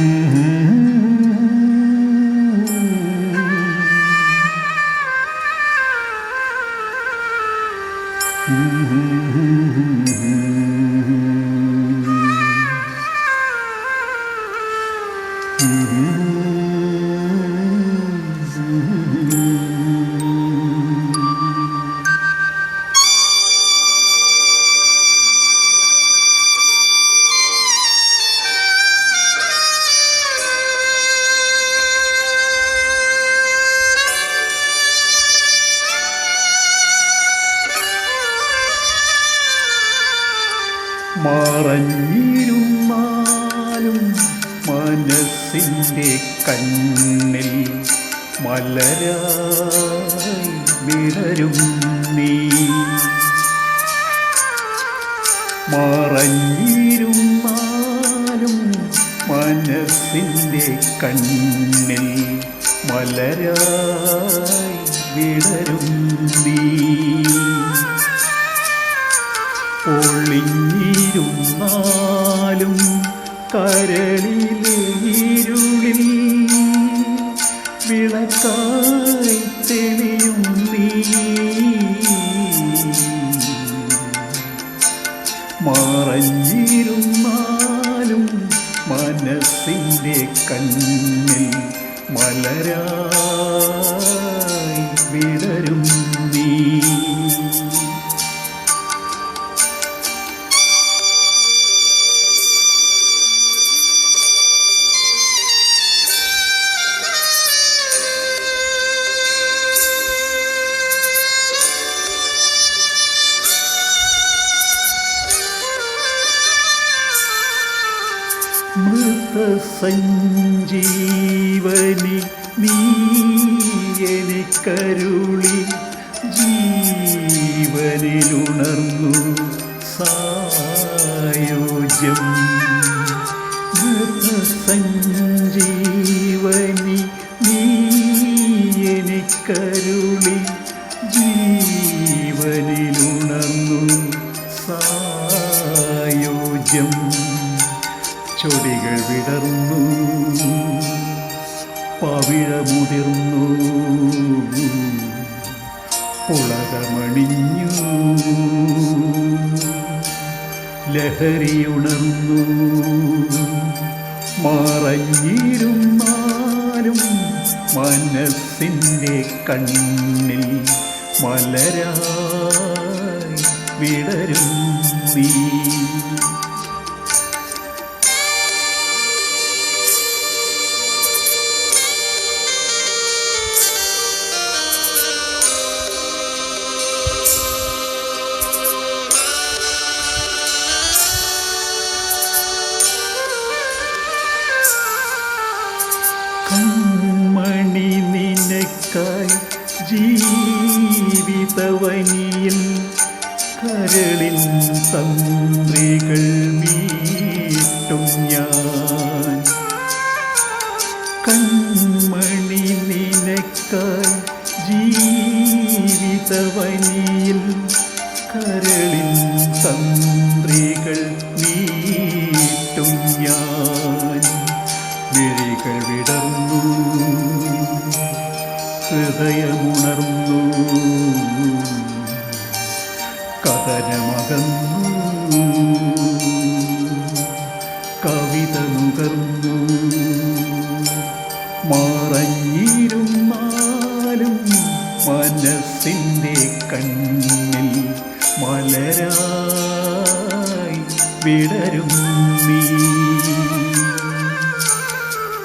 Mm-hmm. മറഞ്ഞിരുന്നാലും മനസ്സിന്റെ കണ്ണിൽ മലരായി വിടരും നീ. മറഞ്ഞിരുന്നാലും മനസ്സിന്റെ കണ്ണിൽ മലരായി വിടരും നീ. ഒളിഞ്ഞിരുന്നാലും കരളിലെ ഇരുളിൽ വിളക്കായി തെളിയും മറഞ്ഞിരുന്നാലും മനസ്സിന്റെ കണ്ണിൽ മലരായി വിടരും മൃതസഞ്ജീവനി നീ കരുളി ജീവനിലുണർന്നു സായോജ്യം. മൃതസഞ്ജീവനി നീ കരുളി ജീവനിലുണർന്നു സായോജ്യം. ചൊടികൾ വിടർന്നു. പവിഴമുതിർന്നു. പുളകമണിഞ്ഞു. ലഹരിയുണർന്നു. മറഞ്ഞിരുന്നാലും മനസ്സിന്റെ കണ്ണിൽ മലരായി വിടരും നീ. ജീവിതവനിയിൽ കരളിൻ തന്ത്രികൾ മീട്ടും ഞാൻ. കൺമണി നിനക്കായി ജീവിതവനിയിൽ കരളിൻ തന്ത്രികൾ മീട്ടും ഞാൻ. വിഴികൾ വിടർന്നു. ഹൃദയമുണർന്നു. കഥനമകന്നു. കവിത നുകർന്നു. മറഞ്ഞിരുന്നാലും മനസ്സിന്റെ കണ്ണിൽ മലരായി വിടരും നീ.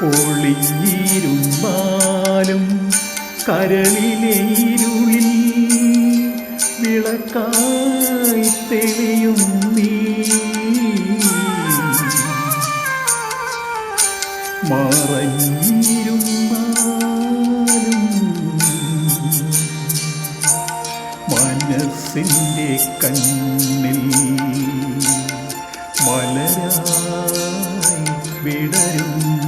ഒളിഞ്ഞിരുന്നാലും കരളിലെ ഇരുളിൽ വിളക്കായി തെളിയും നീ. മറഞ്ഞിരുന്നാലും മനസ്സിന്റെ കണ്ണിൽ മലരായി വിടരും